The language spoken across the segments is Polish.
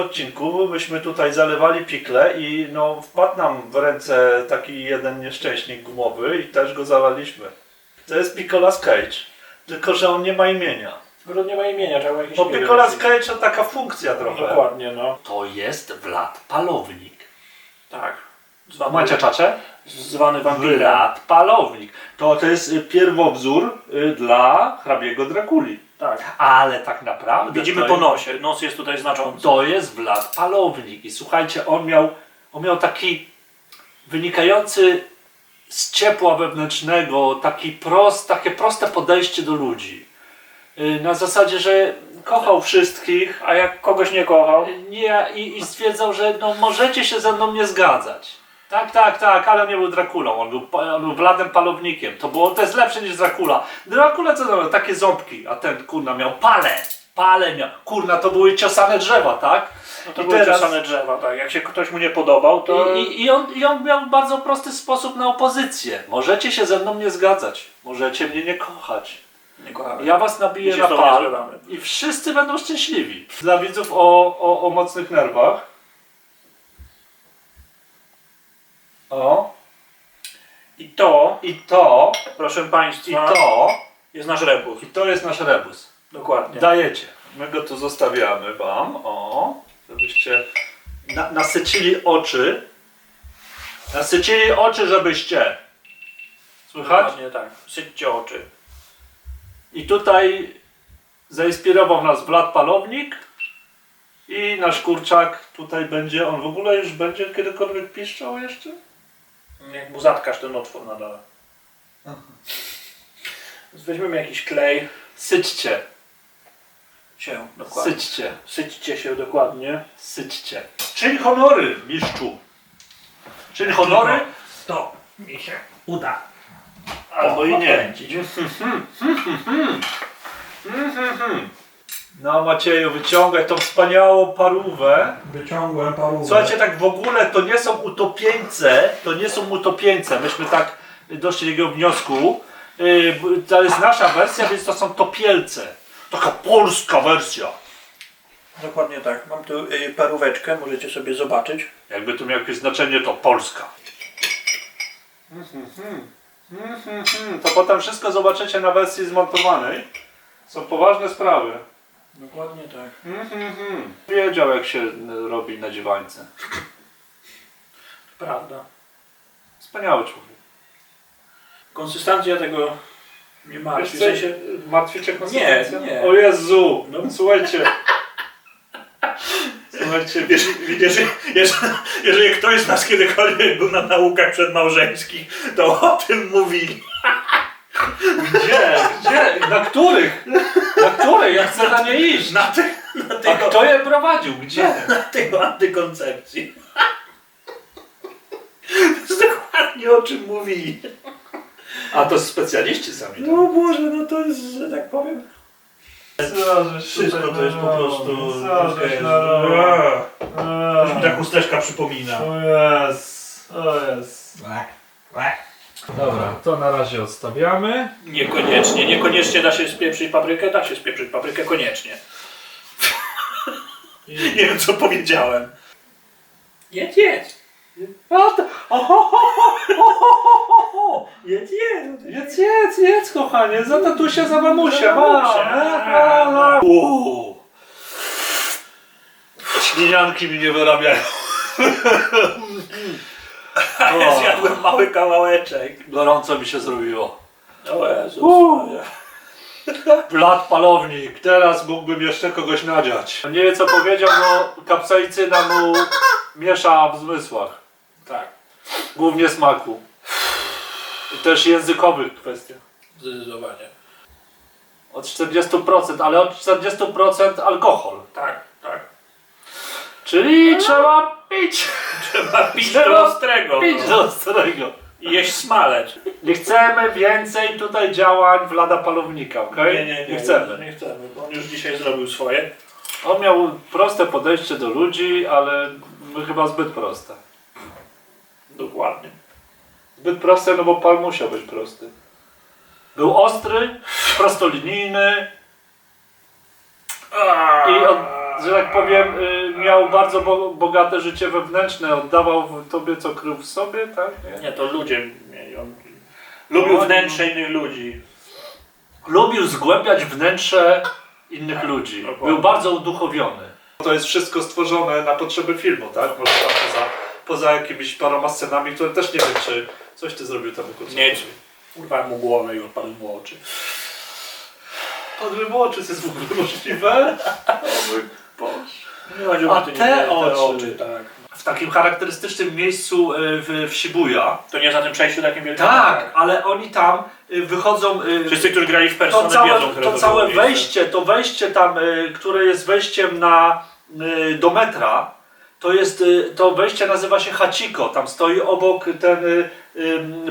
odcinku myśmy tutaj zalewali pikle i no wpadł nam w ręce taki jeden nieszczęśnik gumowy i też go zalaliśmy. To jest Picolas Cage, tylko że on nie ma imienia. Akurat nie ma imienia, trzeba jakieś No imię Picolas wymyślić. Cage to taka funkcja trochę. Dokładnie, no. To jest Vlad Palownik. Tak. Zwany, Macie czacze? zwany wampirem. Vlad Palownik. To, to jest y, pierwowzór y, dla hrabiego Drakuli. Tak. Ale tak naprawdę Widzimy po nosie. Nos jest tutaj znaczący. To jest Vlad Palownik. I słuchajcie, on miał, on miał taki wynikający z ciepła wewnętrznego, taki prost, takie proste podejście do ludzi. Y, Na zasadzie, że kochał wszystkich A jak kogoś nie kochał, nie, i, i stwierdzał, że no, możecie się ze mną nie zgadzać. Tak, tak, tak, ale on nie był Drakulą, on był, on był Wladem Palownikiem. To było, to jest lepsze niż Dracula. Dracula co miał? Takie ząbki, a ten kurna miał pale. Pale miał. Kurna, to były ciosane drzewa, tak? no to I były teraz- czasane drzewa, tak. Jak się ktoś mu nie podobał, to... I, i, i, on, I on miał bardzo prosty sposób na opozycję. Możecie się ze mną nie zgadzać. Możecie mnie nie kochać. Nie kochałem. Ja was nabiję na pal i wszyscy będą szczęśliwi. Dla widzów o, o, o mocnych nerwach. O. I to, I to, proszę i Państwa, to, jest nasz rebus. i to jest nasz rebus. Dokładnie. Dajecie. My go tu zostawiamy wam. O. Żebyście na, nasycili oczy. Nasycili oczy, żebyście. Słychać? Dokładnie tak. Syćcie oczy. I tutaj zainspirował nas Vlad Palownik i nasz kurczak tutaj będzie, on w ogóle już będzie kiedykolwiek piszczał jeszcze? Jak mu zatkasz ten otwór na dole. Więc weźmiemy jakiś klej. Syćcie, Się, dokładnie. syćcie, Syćcie się dokładnie. syćcie. Czyń honory, mistrzu. Czyń honory, To mi się uda. albo i nie. odkręcić. No Macieju, wyciągaj tą wspaniałą parówę. Wyciągłem parówę. Słuchajcie, tak w ogóle to nie są utopieńce, to nie są utopieńce. Myśmy tak doszli do takiego wniosku. B- To jest nasza wersja, więc to są topielce. Taka polska wersja. Dokładnie tak. Mam tu y, paróweczkę, możecie sobie zobaczyć. Jakby to miało jakieś znaczenie, to Polska. To potem wszystko zobaczycie na wersji zmontowanej. Są poważne sprawy. Dokładnie tak. Wiedział jak się robi na dziewańce. Prawda. Wspaniały człowiek. Konsystencja tego nie martwi. W Wiesz, sensie, martwicie konsystencję? Nie, nie. O Jezu, No. słuchajcie. Słuchajcie, jeżeli, jeżeli, jeżeli, jeżeli ktoś z nas kiedykolwiek był na naukach przedmałżeńskich, to o tym mówili. Gdzie, gdzie, na których? Na których? Ja chcę na nie iść. Na, ty, na, A tego, kto je prowadził? Gdzie? na tego antykoncepcji. To jest dokładnie o czym mówili. A to specjaliści sami. tak? No Boże, no to jest, że tak powiem. Wszystko to jest po prostu- Aż mi ta chusteczka przypomina. O jest, o jest. Łe, łe. Dobra, to na razie odstawiamy. Niekoniecznie, niekoniecznie da się spieprzyć paprykę, da się spieprzyć paprykę koniecznie. Nie wiem co powiedziałem. Jedz, jedz. O, to, o, ho, ho, ho, ho, ho, ho, ho. Jedz, jedz. Jedz, jedz, jedz, kochanie, za tatusia, za. Ha, ha, ha. Uuu. Ślinianki mi nie wyrabiają. Ale zjadłem mały kawałeczek. Gorąco mi się zrobiło. O Jezus. Uuu. Maria. Blat palownik, teraz mógłbym jeszcze kogoś nadziać. Nie wie co powiedział, bo kapsaicyna mu miesza w zmysłach. Tak. Głównie smaku. I też językowych kwestiach. Zdecydowanie. Od 40%, ale od 40% alkohol. Tak, tak. Czyli trzeba pić. Trzeba pić do ostrego. Pić no. do starego. I jeść smalec. Nie chcemy więcej tutaj działań Vlada Palownika, okej? Nie, nie, nie. chcemy. Nie chcemy, bo on już dzisiaj zrobił swoje. On miał proste podejście do ludzi, ale my chyba zbyt proste. Dokładnie. Zbyt proste, no bo Pal musiał być prosty. Był ostry, prostolinijny i od, że tak powiem, y, miał bardzo bo, bogate życie wewnętrzne, oddawał w tobie co krył w sobie, tak? Nie? Nie, to ludzie mieli. On lubił No, wnętrze innych ludzi. Lubił zgłębiać wnętrze innych ludzi. Dokładnie. Był bardzo uduchowiony. To jest wszystko stworzone na potrzeby filmu, tak? Może tam poza, poza jakimiś paroma scenami, które też nie wiem, czy coś ty zrobił temu kurcowi. Nie, urwałem mu głowę i odpadł mu oczy. Padły mu oczy, co jest w ogóle możliwe? Boże. A to, nie te oczy. tak. W takim charakterystycznym miejscu y, w, w Shibuya. To nie jest na tym przejściu takim wielkim? Tak, ale oni tam y, wychodzą. y, Wszyscy, którzy grali w to personę całe, wiedzą, które to było całe wejście, to wejście tam, które jest wejściem na, do metra, to jest, to wejście nazywa się Hachiko. Tam stoi obok ten y,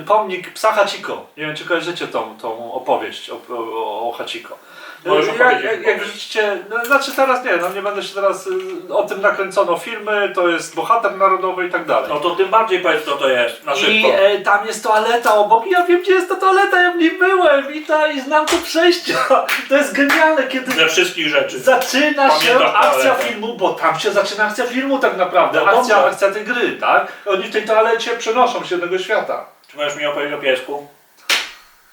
pomnik psa Hachiko. Nie wiem, czy kojarzycie tą, tą opowieść o, o, o Hachiko. Możesz opowiedzieć, jak, jak, jak wrzucicie, no, znaczy teraz nie, no nie będę się teraz, y, o tym nakręcono filmy, to jest bohater narodowy i tak dalej. No to tym bardziej powiedz co to jest, na I szybko. e, tam jest toaleta obok. I ja wiem, gdzie jest ta toaleta, ja w niej byłem i, ta, i znam to przejście. To jest genialne, kiedy Ze wszystkich rzeczy. zaczyna się Pamiętam akcja toaletę. filmu, bo tam się zaczyna akcja filmu tak naprawdę. No akcja, dobrze. akcja tej gry, tak? Oni w tej toalecie przenoszą się do tego świata. Czy możesz mi opowiedzieć o piesku?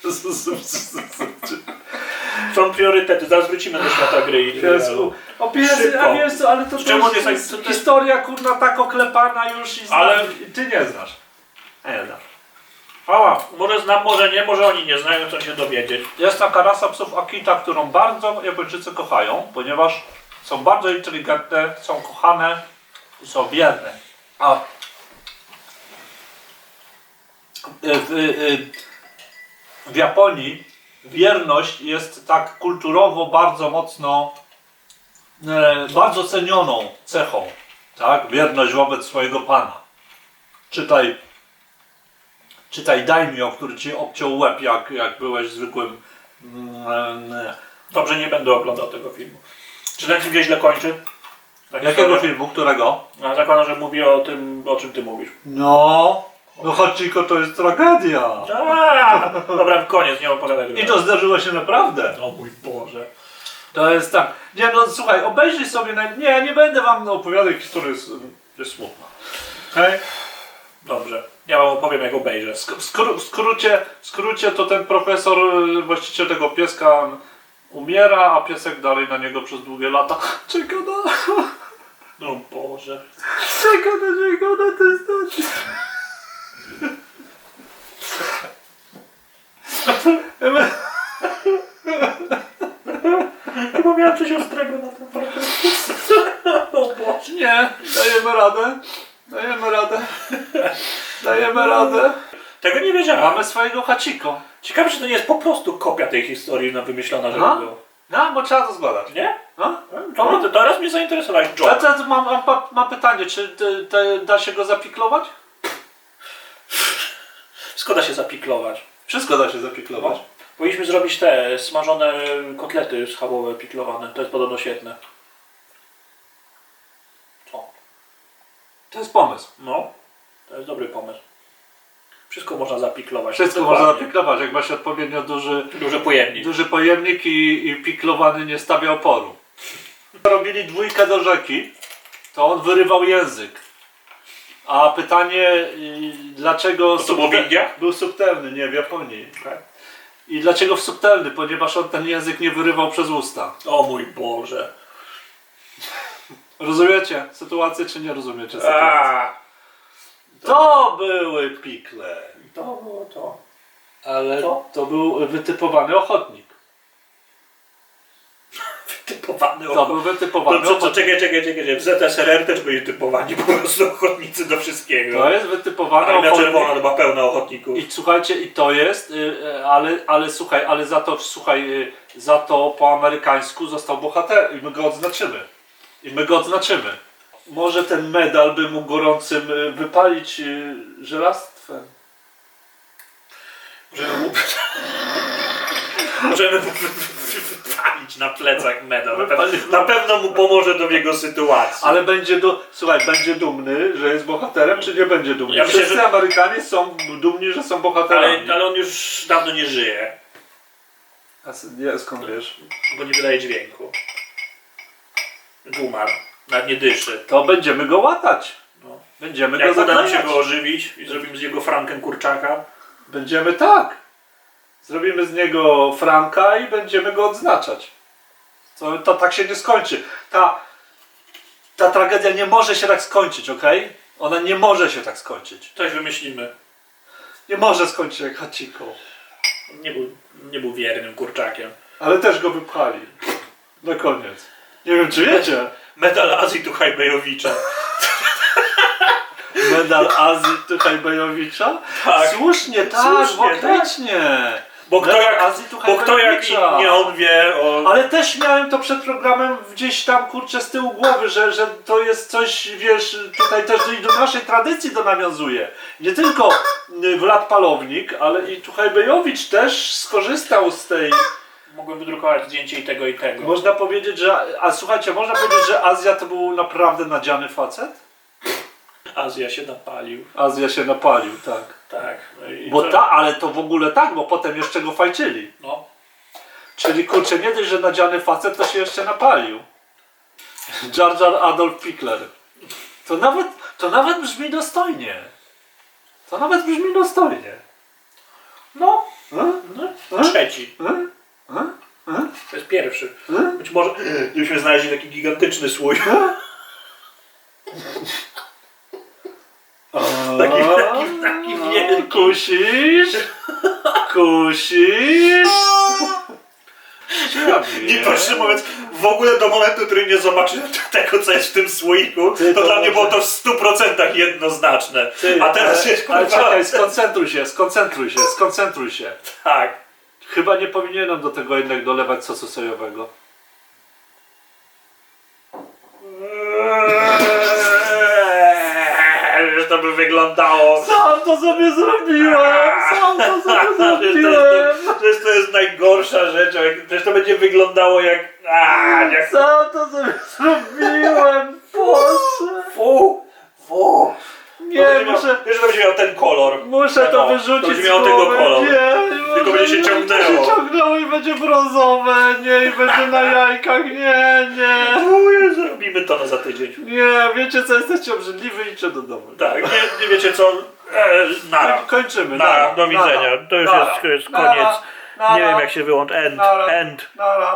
Są priorytety, zaraz wrócimy do świata gry i Piesku. O pies, Szybko. a wiesz co, ale to, to jest, nie jest to- to- historia kurna tak oklepana już i zna, Ale- ty nie znasz. A ja znam. A, Może znam, może nie, może oni nie znają, chcą się dowiedzieć. Jest taka rasa psów Akita, którą bardzo Japończycy kochają, ponieważ są bardzo inteligentne, są kochane i są bierne. A w, w, w Japonii wierność jest tak kulturowo bardzo mocno, e, bardzo cenioną cechą. Tak? Wierność wobec swojego pana. Czytaj, czytaj daimyo, który ci obciął łeb, jak, jak byłeś zwykłym mm, Dobrze, nie będę oglądał tego filmu. Czy ten film gdzieś źle kończy? Tak Jakiego filmu? Którego? Zakładam, że mówi o tym, o czym ty mówisz. No, no Hachiko to jest tragedia. Aaa! Dobra, koniec, nie opowiadaj. I to zdarzyło się naprawdę. O mój Boże. To jest tak. Nie no słuchaj, obejrzyj sobie. Na... Nie, nie będę wam opowiadać historii, jest, jest smutna. Okej? Dobrze. Ja wam opowiem, jak obejrzę. Sk- W, skró- w, skrócie, w skrócie to ten profesor, y, właściciel tego pieska umiera, a piesek dalej na niego przez długie lata czeka na, No Boże. czeka na niego na znaczy. Chyba miałem coś ostrego na tym O Boże. Nie, dajemy radę. Dajemy radę. Dajemy radę. Tego nie wiedziałem. Mamy swojego Hachiko. Ciekawe, czy to nie jest po prostu kopia tej historii na wymyślona, żeby No. było. No, bo trzeba to zbadać. Nie? No? To, to teraz mnie zainteresowałeś. Teraz mam, mam, mam pytanie, czy te, te, da się go zapiklować? Szkoda się zapiklować. Wszystko da się zapiklować. Powinniśmy zrobić te smażone kotlety schabowe piklowane. To jest podobno świetne. Co? To jest pomysł. No, to jest dobry pomysł. Wszystko można zapiklować. Wszystko Dokładnie. można zapiklować, jak ma się odpowiednio duży, Duży pojemnik. duży pojemnik i, i piklowany nie stawia oporu. Robili dwójkę do rzeki, to on wyrywał język. A pytanie, y, dlaczego... to było w subte- Indiach? Był subtelny, nie, w Japonii. Tak. I dlaczego w subtelny? Ponieważ on ten język nie wyrywał przez usta. O mój Boże. Rozumiecie sytuację, czy nie rozumiecie sytuację? A, To były pikle. to było to. Ale Co? to był wytypowany ochotnik. Typowany To ochotnik. był To, wytypowany co, co, ochotnik. czekaj, czekaj, czekaj. W ZSRR też byli typowani po prostu ochotnicy do wszystkiego. To jest wytypowany Armia Czerwona to ochotnik. była pełna ochotników. I słuchajcie, i to jest, y, y, ale, ale słuchaj, ale za to, słuchaj, y, za to po amerykańsku został bohater i my go odznaczymy. I my go odznaczymy. Może ten medal by mu gorącym wypalić żelastwem. Możemy mu... Możemy na plecach medal. Na pewno, na pewno mu pomoże w jego sytuacji. Ale będzie do, słuchaj, będzie dumny, że jest bohaterem, czy nie będzie dumny? Ja myślę, Wszyscy że- Amerykanie są dumni, że są bohaterami. ale, ale on już dawno nie żyje, A s- nie, skąd wiesz? bo nie wydaje dźwięku. Umarł. Nawet nie dyszy. To będziemy go łatać. No. Będziemy Jak go uda nam się zaklejać. go ożywić i zrobimy z niego Franken kurczaka, Będziemy tak. Zrobimy z niego Franka i będziemy go odznaczać. To, to tak się nie skończy. Ta, ta tragedia nie może się tak skończyć, ok? Ona nie może się tak skończyć. coś wymyślimy. Nie może skończyć jak Hachiko. Nie był, nie był wiernym kurczakiem. Ale też go wypchali. Na koniec. Nie wiem czy wiecie. Medal Azji tu Hajbejowicza. Medal Azji tutaj Bejowicza? Tak. Słusznie, tak, Słusznie, faktycznie. Bo kto jak, bo kto jak nie on wie o... Ale też miałem to przed programem gdzieś tam kurczę z tyłu głowy, że, że to jest coś, wiesz, tutaj też i do naszej tradycji to nawiązuje. Nie tylko y, Wlad Palownik, ale i Tuchajbejowicz też skorzystał z tej. Mogłem wydrukować zdjęcie i tego i tego. Można powiedzieć, że. A słuchajcie, można powiedzieć, że Azja to był naprawdę nadziany facet? Azja się napalił. Azja się napalił, tak. Tak. No i Bo co? ta, ale to w ogóle tak, bo potem jeszcze go fajczyli. No. Czyli kurczę, nie dość, że nadziany facet, to się jeszcze napalił. Jar Jar Adolf Pickler. To nawet, to nawet brzmi dostojnie. To nawet brzmi dostojnie. No. Hmm? no. Trzeci. Hmm? Hmm? Hmm? To jest pierwszy. Hmm? Być może gdybyśmy znaleźli taki gigantyczny słój. Taki, taki, taki wielki. Kusisz? Kusisz? Nie proszę mówiąc, w ogóle do momentu, który nie zobaczyłem tego, co jest w tym słoiku, Ty, to to dla mnie było to w 100% jednoznaczne. Ty, A teraz ale, jest ale kurwa... czekaj, skoncentruj się, skoncentruj się, skoncentruj się. Tak. Chyba nie powinienem do tego jednak dolewać sosu sojowego. To by wyglądało. Sam to sobie zrobiłem! Sam to sobie Przecież to, jest, to, przecież to jest najgorsza rzecz. Przecież to będzie wyglądało jak... A, jak... Sam to sobie zrobiłem! Boże! Fu! Fu! Nie, to będzie muszę, miał, wiesz, że będzie miał ten kolor. muszę No, to wyrzucić To będzie miał tego kolor. Nie, Tylko może będzie się nie, ciągnęło. To się ciągnęło i będzie brązowe, nie, i będzie na jajkach, nie, nie. Fu, Zrobimy to za tydzień. Nie, wiecie co, jesteście obrzydliwi, idźcie do domu. Tak, nie, nie wiecie co? E, nara. Kończymy. Nara, nara, do widzenia. nara, To już nara, jest, to jest nara, koniec. nara, Nie wiem jak się wyłącz. End. Nara. End. Nara.